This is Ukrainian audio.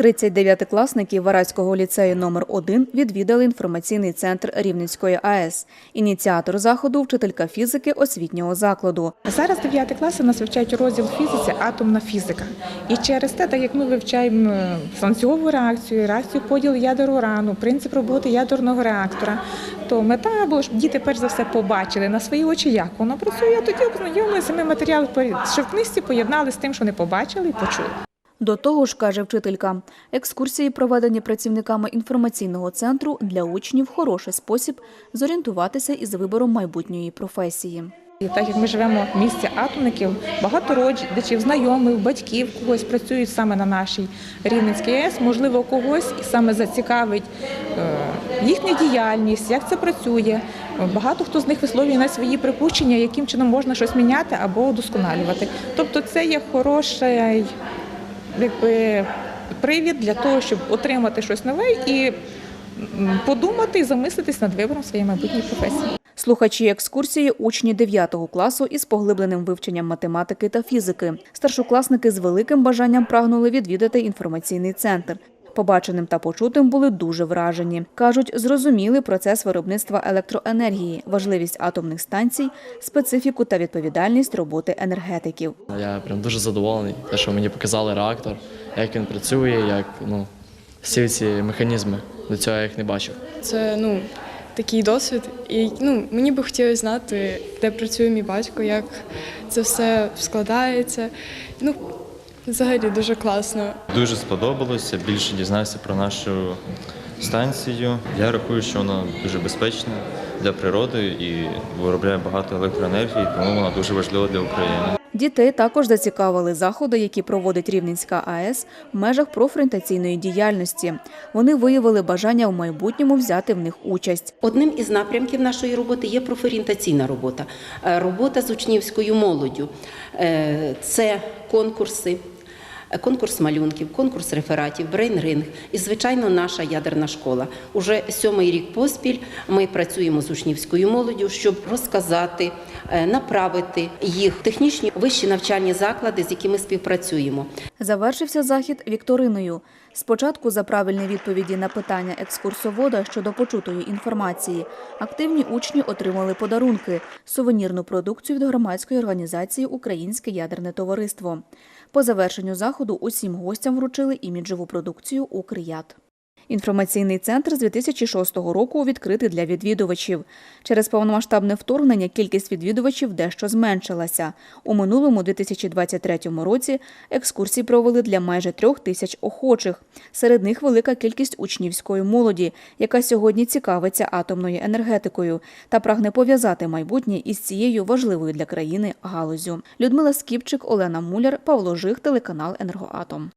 39-класники Вараського ліцею номер 1 відвідали інформаційний центр Рівненської АЕС. Ініціатор заходу – вчителька фізики освітнього закладу. Зараз 9 класи нас вивчають розділ фізиці атомна фізика. І через те, так як ми вивчаємо е, реакцію, реакцію поділу ядер урану, принцип роботи ядерного реактора, то мета була, щоб діти перш за все побачили на свої очі, як воно працює, тоді ознайомилися самим матеріалом, що в книжці поєднали з тим, що не побачили і почули. До того ж, каже вчителька, екскурсії, проведені працівниками інформаційного центру, для учнів – хороший спосіб зорієнтуватися із вибором майбутньої професії. Так як ми живемо в місті атомників, багато родичів, знайомих, батьків когось працюють саме на нашій Рівненській АЕС, можливо, когось саме зацікавить е, їхня діяльність, як це працює. Багато хто з них висловлює на свої припущення, яким чином можна щось міняти або удосконалювати. Тобто, це є хороший якби, привід для того, щоб отримати щось нове і подумати і замислитись над вибором своєї майбутньої професії. Слухачі екскурсії – учні 9 класу із поглибленим вивченням математики та фізики. Старшокласники з великим бажанням прагнули відвідати інформаційний центр. Побаченим та почутим були дуже вражені. Кажуть, зрозуміли процес виробництва електроенергії, важливість атомних станцій, специфіку та відповідальність роботи енергетиків. Я прям дуже задоволений, те, що мені показали реактор, як він працює, як ну, всі ці механізми. До цього я їх не бачив. Це ну такий досвід, і ну мені би хотілося знати, де працює мій батько, як це все складається. Ну, взагалі дуже класно. Дуже сподобалося. Більше дізнався про нашу станцію. Я рахую, що вона дуже безпечна для природи і виробляє багато електроенергії, тому вона дуже важлива для України. Дітей також зацікавили заходи, які проводить Рівненська АЕС в межах профорієнтаційної діяльності. Вони виявили бажання в майбутньому взяти в них участь. Одним із напрямків нашої роботи є профорієнтаційна робота, Е, робота з учнівською молоддю. Е, Це конкурси. Конкурс малюнків, конкурс рефератів, брейн-ринг і, звичайно, наша ядерна школа. Уже сьомий рік поспіль ми працюємо з учнівською молоддю, щоб розказати, е, направити їх технічні вищі навчальні заклади, з якими співпрацюємо. Завершився захід вікториною. Спочатку за правильні відповіді на питання екскурсовода щодо почутої інформації активні учні отримали подарунки – сувенірну продукцію від громадської організації «Українське ядерне товариство». По завершенню заходу усім гостям вручили іміджеву продукцію «Укряд». Інформаційний центр з 2006 року відкритий для відвідувачів. Через повномасштабне вторгнення кількість відвідувачів дещо зменшилася. У минулому 2023 році екскурсії провели для майже трьох тисяч охочих. Серед них велика кількість учнівської молоді, яка сьогодні цікавиться атомною енергетикою та прагне пов'язати майбутнє із цією важливою для країни галузю. Людмила Скіпчик, Олена Муляр, Павло Жих, телеканал Енергоатом.